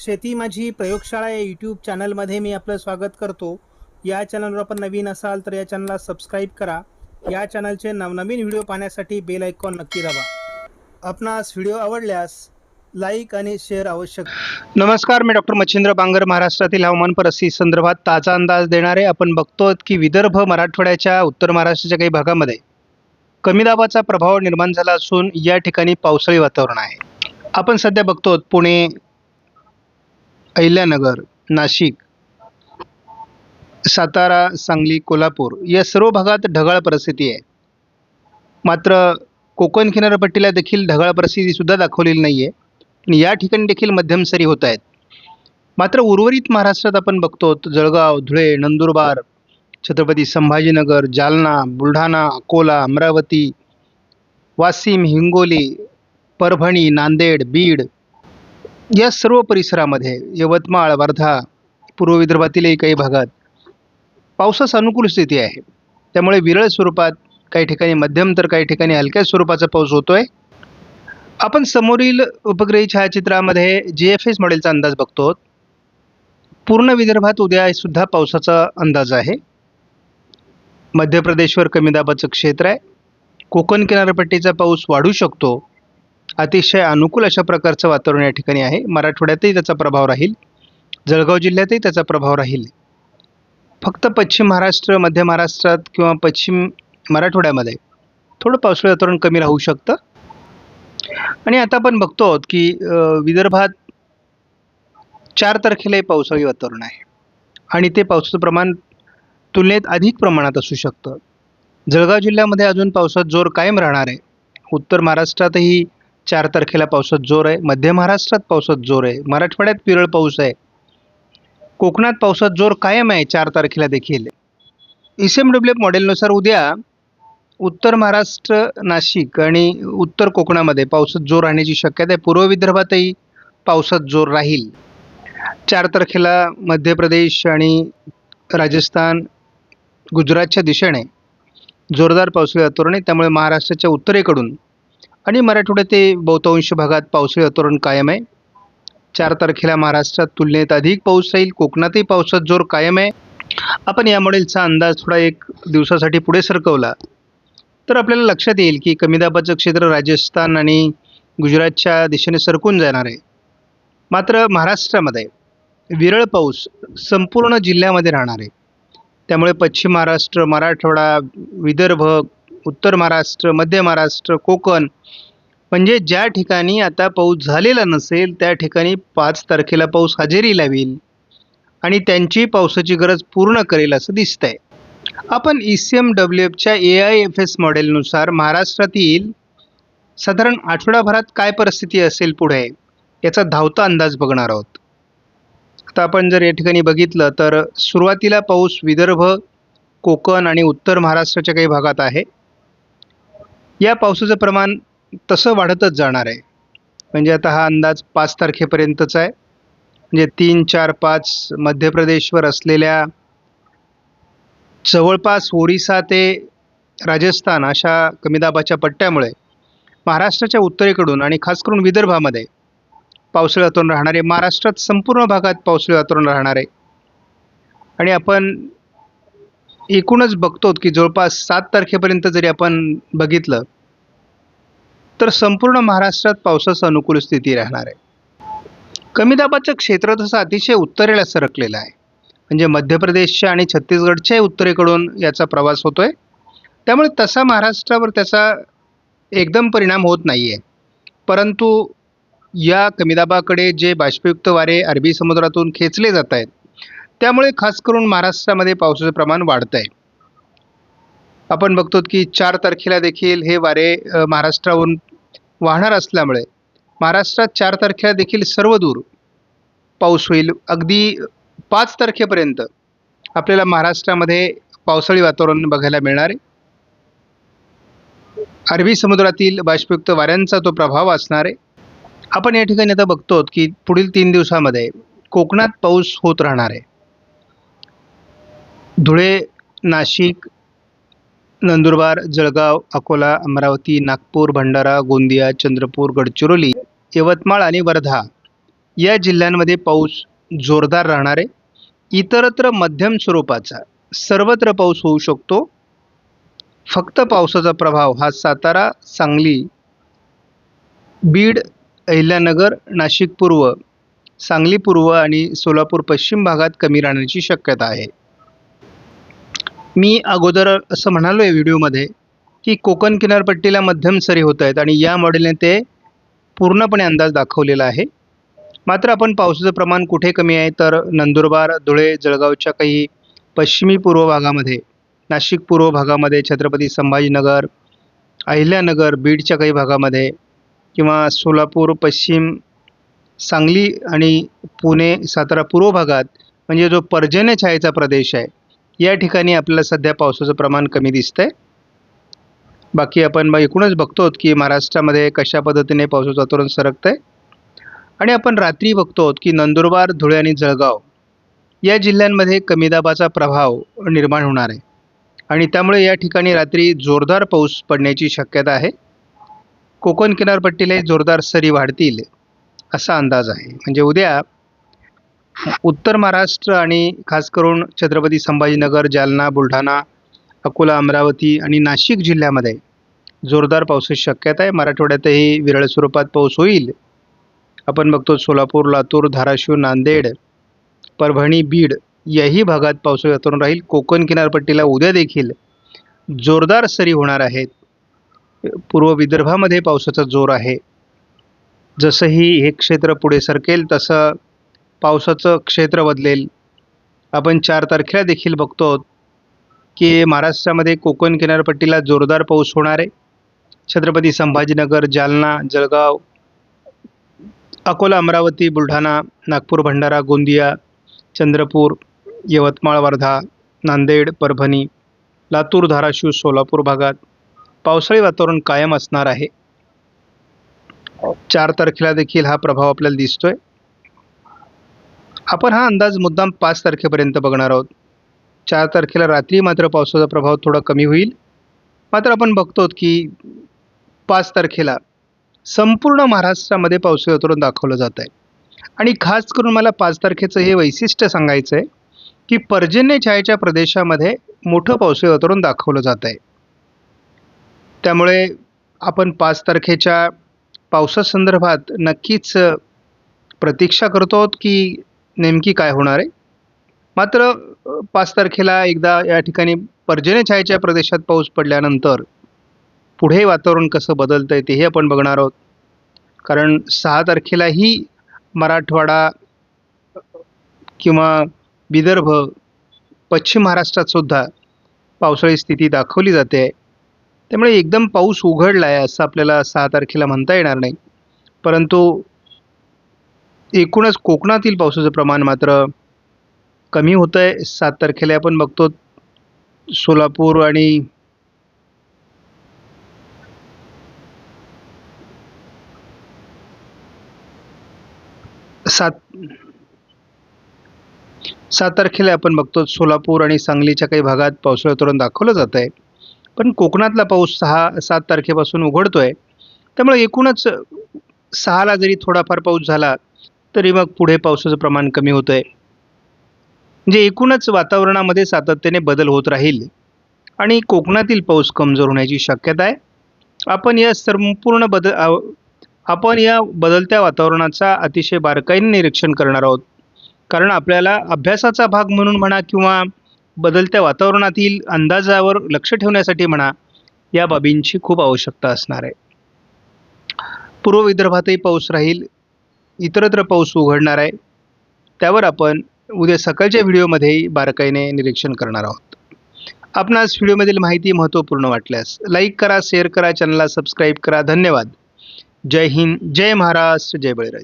शेती माझी प्रयोगशाळा या यूट्यूब चॅनलमध्ये मी आपलं स्वागत करतो. या चॅनलवर आपण नवीन असाल तर या चॅनलला सबस्क्राईब करा. या चॅनलचे नवनवीन व्हिडिओ पाहण्यासाठी बेल आयकॉन नक्की दाबा. आपणास व्हिडिओ आवडल्यास लाईक आणि शेअर आवश्यक. नमस्कार मी डॉक्टर मच्छिंद्र बांगर महाराष्ट्रातील हवामान परिस्थिती संदर्भात ताजा अंदाज देणारे आपण बघतो की विदर्भ मराठवाड्याच्या उत्तर महाराष्ट्राच्या काही भागामध्ये कमी दाबाचा प्रभाव निर्माण झाला असून या ठिकाणी पावसाळी वातावरण आहे. आपण सध्या बघतो पुणे अहिल्यानगर नाशिक. सातारा सांगली कोल्हापूर या सर्व भागात ढगाळ परिस्थिती आहे. मात्र कोकण किनारपट्टीला देखील ढगाळ परिस्थितीसुद्धा दाखवलेली नाही आहे आणि या ठिकाणी देखील मध्यम सरी होत आहेत. मात्र उर्वरित महाराष्ट्रात आपण बघतो जळगाव धुळे नंदुरबार छत्रपती संभाजीनगर जालना बुलढाणा अकोला अमरावती वाशिम हिंगोली परभणी नांदेड बीड या सर्व परिसरामध्ये यवतमाळ वर्धा पूर्व विदर्भातीलही काही भागात पावसास अनुकूल स्थिती आहे. त्यामुळे विरळ स्वरूपात काही ठिकाणी मध्यम तर काही ठिकाणी हलक्या स्वरूपाचा पाऊस होतो आहे आपण समोरील उपग्रही छायाचित्रामध्ये जी एफ एस मॉडेलचा अंदाज बघतो. पूर्ण विदर्भात उद्यासुद्धा पावसाचा अंदाज आहे. मध्य प्रदेशवर कमी दाबाचं क्षेत्र आहे. कोकण किनारपट्टीचा पाऊस वाढू शकतो. अतिशय अनुकूल अशा प्रकारचं वातावरण या ठिकाणी आहे. मराठवाड्यातही त्याचा प्रभाव राहील. जळगाव जिल्ह्यातही त्याचा प्रभाव राहील. फक्त पश्चिम महाराष्ट्र मध्य महाराष्ट्रात किंवा पश्चिम मराठवाड्यामध्ये थोडं पावसाळी वातावरण कमी राहू शकतं. आणि आता आपण बघतो आहोत की विदर्भात चार तारखेलाही पावसाळी वातावरण आहे. आणि ते पावसाचं प्रमाण तुलनेत अधिक प्रमाणात असू शकतं. जळगाव जिल्ह्यामध्ये अजून पावसात जोर कायम राहणार आहे. उत्तर महाराष्ट्रातही चार तारखेला पावसात जोर आहे. मध्य महाराष्ट्रात पावसात जोर आहे. मराठवाड्यात पिरळ पाऊस आहे. कोकणात पावसात जोर कायम आहे चार तारखेला देखील. एस एम डब्ल्यू एफ मॉडेलनुसार उद्या उत्तर महाराष्ट्र नाशिक आणि उत्तर कोकणामध्ये पावसात जोर राहण्याची शक्यता आहे. पूर्व विदर्भातही पावसात जोर राहील. चार तारखेला मध्य प्रदेश आणि राजस्थान गुजरातच्या दिशेने जोरदार पावसाळी वातावरण आहे त्यामुळे महाराष्ट्राच्या उत्तरेकडून आणि मराठवाड्यात ते बहुतांश भागात पावसाळी वातावरण कायम आहे. चार तारखेला महाराष्ट्रात तुलनेत अधिक पाऊस राहील कोकणातही पावसात जोर कायम आहे. आपण या मॉडेलचा अंदाज थोडा एक दिवसासाठी पुढे सरकवला. तर आपल्याला लक्षात येईल की कमी दाबाचं क्षेत्र राजस्थान आणि गुजरातच्या दिशेने सरकून जाणार आहे. मात्र महाराष्ट्रामध्ये विरळ पाऊस संपूर्ण जिल्ह्यामध्ये राहणार आहे. त्यामुळे पश्चिम महाराष्ट्र मराठवाडा विदर्भ उत्तर महाराष्ट्र मध्य महाराष्ट्र कोकण. म्हणजे ज्या ठिकाणी आता पाऊस झालेला नसेल त्या ठिकाणी पाच तारखेला पाऊस हजेरी लावेल. आणि त्यांची पावसाची गरज पूर्ण करेल असं दिसतंय. आपण ई सी एम डब्ल्यू एफच्या ए आय एफ एस मॉडेलनुसार महाराष्ट्रातील साधारण आठवडाभरात काय परिस्थिती असेल पुढे याचा धावता अंदाज बघणार आहोत. आता आपण जर या ठिकाणी बघितलं तर सुरुवातीला पाऊस विदर्भ कोकण आणि उत्तर महाराष्ट्राच्या काही भागात आहे. या पावसाचं प्रमाण तसं वाढतच जाणार आहे. म्हणजे आता हा अंदाज पाच तारखेपर्यंतचा आहे. म्हणजे तीन चार पाच मध्य प्रदेशवर असलेल्या जवळपास ओरिसा ते राजस्थान अशा कमी दाबाच्या पट्ट्यामुळे महाराष्ट्राच्या उत्तरेकडून आणि खास करून विदर्भामध्ये पावसाळी वातावरण राहणार आहे. महाराष्ट्रात संपूर्ण भागात पावसाळी वातावरण राहणार आहे. आणि आपण एकूणच बघतो की जवळपास सात तारखेपर्यंत जरी आपण बघितलं तर संपूर्ण महाराष्ट्रात पावसाचं अनुकूल स्थिती राहणार आहे. कमी दाबाचं क्षेत्र तसं अतिशय उत्तरेला सरकलेलं आहे. म्हणजे मध्य प्रदेशच्या आणि छत्तीसगडच्याही उत्तरेकडून याचा प्रवास होतो आहे त्यामुळे तसा महाराष्ट्रावर त्याचा एकदम परिणाम होत नाही आहे परंतु या कमी दाबाकडे जे बाष्पयुक्त वारे अरबी समुद्रातून खेचले जात आहेत त्यामुळे खास करून महाराष्ट्रामध्ये पावसाचं प्रमाण वाढतं आहे आपण बघतो की चार तारखेला देखील हे वारे महाराष्ट्रावरून वाहणार असल्यामुळे महाराष्ट्रात चार तारखेला देखील सर्वदूर पाऊस होईल. अगदी पाच तारखेपर्यंत आपल्याला महाराष्ट्रामध्ये पावसाळी वातावरण बघायला मिळणार आहे. अरबी समुद्रातील बाष्पयुक्त वाऱ्यांचा तो प्रभाव असणार आहे. आपण या ठिकाणी आता बघतो की पुढील तीन दिवसामध्ये कोकणात पाऊस होत राहणार आहे. धुळे नाशिक नंदुरबार जळगाव अकोला अमरावती नागपूर भंडारा गोंदिया चंद्रपूर गडचिरोली यवतमाळ आणि वर्धा या जिल्ह्यांमध्ये पाऊस जोरदार राहणार आहे इतरत्र मध्यम स्वरूपाचा सर्वत्र पाऊस होऊ शकतो. फक्त पावसाचा प्रभाव हा सातारा सांगली बीड अहिल्यानगर नाशिक पूर्व सांगली पूर्व आणि सोलापूर पश्चिम भागात कमी राहण्याची शक्यता आहे. मी अगोदर असं म्हणालो आहे व्हिडिओमध्ये की कोकण किनारपट्टीला मध्यम सरी होत आहेत आणि या मॉडेलने ते पूर्णपणे अंदाज दाखवलेला आहे. मात्र आपण पावसाचं प्रमाण कुठे कमी आहे? तर नंदुरबार धुळे जळगावच्या काही पश्चिमी पूर्व भागामध्ये नाशिक पूर्व भागामध्ये छत्रपती संभाजीनगर अहिल्यानगर बीडच्या काही भागामध्ये किंवा सोलापूर पश्चिम सांगली आणि पुणे सातारा पूर्व भागात म्हणजे जो पर्जन्य छायेचा प्रदेश आहे या ठिकाणी आपल्याला सध्या पावसाचं प्रमाण कमी दिसतंय. बाकी आपण मग एकूणच बघतो की महाराष्ट्रामध्ये कशा पद्धतीने पावसाचं वातावरण सरकतंय. आणि आपण रात्री बघतो की नंदुरबार धुळे आणि जळगाव या जिल्ह्यांमध्ये कमी दाबाचा प्रभाव निर्माण होणार आहे. आणि त्यामुळे या ठिकाणी रात्री जोरदार पाऊस पडण्याची शक्यता आहे. कोकण किनारपट्टीलाही जोरदार सरी वाढतील असा अंदाज आहे. म्हणजे उद्या उत्तर महाराष्ट्र आणि खास करून छत्रपती संभाजीनगर जालना बुलढाणा अकोला अमरावती आणि नाशिक जिल्ह्यामध्ये जोरदार पावसाची शक्यता आहे. मराठवाड्यातही विरळ स्वरूपात पाऊस होईल. आपण बघतो सोलापूर लातूर धाराशिव नांदेड परभणी बीड याही भागात पावसाळी वातावरण राहील. कोकण किनारपट्टीला उद्या देखील जोरदार सरी होणार आहेत. पूर्व विदर्भामध्ये पावसाचा जोर आहे. जसंही हे क्षेत्र पुढे सरकेल तसं पावसाचं क्षेत्र बदलेल. आपण चार तारखेला देखील बघतो की महाराष्ट्रामध्ये कोकण किनारपट्टीला जोरदार पाऊस होणार आहे. छत्रपती संभाजीनगर जालना जळगाव अकोला अमरावती बुलढाणा नागपूर भंडारा गोंदिया चंद्रपूर यवतमाळ वर्धा नांदेड परभणी लातूर धाराशिव सोलापूर भागात पावसाळी वातावरण कायम असणार आहे. चार तारखेला देखील हा प्रभाव आपल्याला दिसतोय. आपण हा अंदाज मुद्दाम पाच तारखेपर्यंत बघणार आहोत. चार तारखेला रात्री मात्र पावसाचा प्रभाव थोडा कमी होईल. मात्र आपण बघतो की पाच तारखेला संपूर्ण महाराष्ट्रामध्ये पावसाळी वातावरण दाखवलं जात आहे आणि खास करून मला पाच तारखेचं हे वैशिष्ट्य सांगायचं आहे की पर्जन्य छायेच्या प्रदेशामध्ये मोठं पावसाळी वातावरण दाखवलं जात आहे त्यामुळे आपण पाच तारखेच्या पावसासंदर्भात नक्कीच प्रतीक्षा करतो आहोत की नेमकी काय होणार आहे? मात्र पाच तारखेला एकदा या ठिकाणी पर्जन्यछायेच्या प्रदेशात पाऊस पडल्यानंतर पुढे वातावरण कसं बदलतं आहे तेही आपण बघणार आहोत. कारण सहा तारखेलाही मराठवाडा किंवा विदर्भ पश्चिम महाराष्ट्रात सुद्धा पावसाळी स्थिती दाखवली जाते. आहे त्यामुळे एकदम पाऊस उघडला आहे असं आपल्याला सहा तारखेला म्हणता येणार नाही. परंतु एकूणच कोकणातील पावसाचं प्रमाण मात्र कमी होतं आहे सात तारखेला आपण बघतो सोलापूर आणि सात सात तारखेला आपण बघतो सोलापूर आणि सांगलीच्या काही भागात पावसाळा तोरण दाखवलं जात आहे पण कोकणातला पाऊस सहा सात तारखेपासून उघडतो आहे त्यामुळे एकूणच सहाला जरी थोडाफार पाऊस झाला तरी मग पुढे पावसाचं प्रमाण कमी होतं आहे म्हणजे एकूणच वातावरणामध्ये सातत्याने बदल होत राहील आणि कोकणातील पाऊस कमजोर होण्याची शक्यता आहे. आपण या संपूर्ण बदल आपण या बदलत्या वातावरणाचा अतिशय बारकाईने निरीक्षण करणार आहोत. कारण आपल्याला अभ्यासाचा भाग म्हणून म्हणा किंवा बदलत्या वातावरणातील अंदाजावर लक्ष ठेवण्यासाठी म्हणा या बाबींची खूप आवश्यकता असणार आहे. पूर्व विदर्भातही पाऊस राहील इतरत्र पाऊस उघडणार आहे. त्यावर आपण उद्या सकाळच्या व्हिडिओमध्येही बारकाईने निरीक्षण करणार आहोत. आपणास व्हिडिओमधील माहिती महत्त्वपूर्ण वाटल्यास लाईक करा शेअर करा चॅनलला सबस्क्राईब करा. धन्यवाद. जय हिंद जय महाराष्ट्र जय बळीराजा.